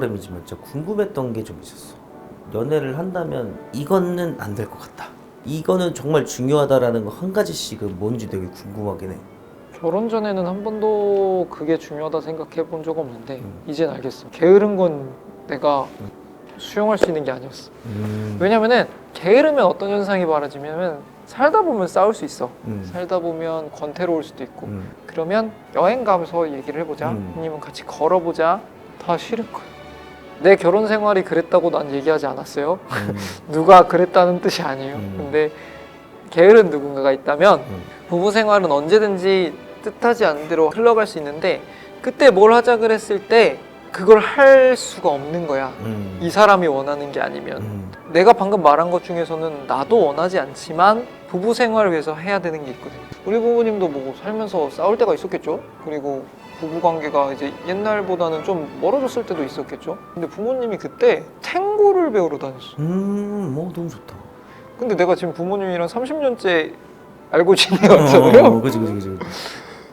프로그램이지만 진짜 궁금했던 게 좀 있었어. 연애를 한다면 이거는 안 될 것 같다. 이거는 정말 중요하다라는 거 한 가지씩은 뭔지 되게 궁금하긴 해. 결혼 전에는 한 번도 그게 중요하다 생각해 본 적 없는데 음. 이젠 알겠어. 게으른 건 내가 수용할 수 있는 게 아니었어. 음. 왜냐면은 게으르면 어떤 현상이 벌어지냐면 살다 보면 싸울 수 있어. 음. 살다 보면 권태로울 수도 있고. 음. 그러면 여행 가면서 얘기를 해보자. 음. 아니면 같이 걸어보자. 다 싫은 거야. 내 결혼 생활이 그랬다고 난 얘기하지 않았어요. 음. 누가 그랬다는 뜻이 아니에요. 음. 근데 게으른 누군가가 있다면 음. 부부 생활은 언제든지 뜻하지 않은 대로 흘러갈 수 있는데 그때 뭘 하자 그랬을 때 그걸 할 수가 없는 거야. 음. 이 사람이 원하는 게 아니면 음. 내가 방금 말한 것 중에서는 나도 원하지 않지만 부부 생활을 위해서 해야 되는 게 있거든. 우리 부모님도 뭐 살면서 싸울 때가 있었겠죠. 그리고 부부 관계가 이제 옛날보다는 좀 멀어졌을 때도 있었겠죠. 근데 부모님이 그때 탱고를 배우러 다녔어. 음. 뭐 너무 좋다. 근데 내가 지금 부모님이랑 30년째 알고 지내왔잖아요. 어, 그지 그지 그지.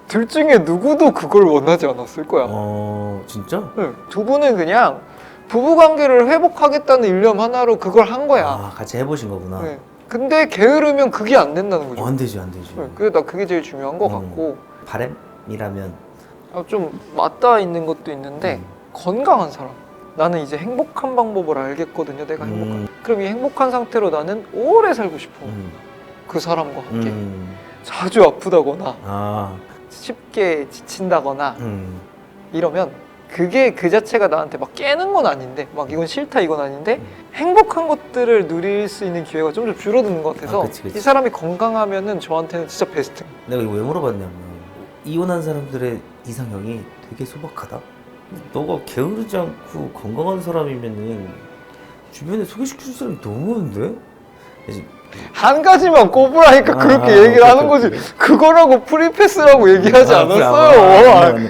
둘 중에 누구도 그걸 원하지 않았을 거야. 어 진짜? 네, 두 분은 그냥 부부 관계를 회복하겠다는 일념 하나로 그걸 한 거야. 아 같이 해보신 거구나. 네. 근데 게으르면 그게 안 된다는 거죠. 어, 안 되지 안 되지. 네, 그래 나 그게 제일 중요한 것 음. 같고 바램이라면 아, 좀 맞닿아 있는 것도 있는데 음. 건강한 사람. 나는 이제 행복한 방법을 알겠거든요. 내가 행복한. 음. 그럼 이 행복한 상태로 나는 오래 살고 싶어. 음. 그 사람과 함께. 음. 자주 아프다거나 아. 쉽게 지친다거나 음. 이러면 그게 그 자체가 나한테 막 깨는 건 아닌데 막 이건 싫다 이건 아닌데 음. 행복한 것들을 누릴 수 있는 기회가 점점 줄어드는 것 같아서 아, 그치, 그치. 이 사람이 건강하면은 저한테는 진짜 베스트. 내가 이거 왜 물어봤냐면 이혼한 사람들의 이상형이 되게 소박하다. 너가 게으르지 않고 건강한 사람이면은 주변에 소개시켜줄 사람이 너무 많은데? 한 가지만 꼽으라니까 아, 그렇게 아, 얘기를 하는 거지. 그거라고 프리패스라고 얘기하지 아, 그래, 않았어요. 아, 아, 맞네, 맞네.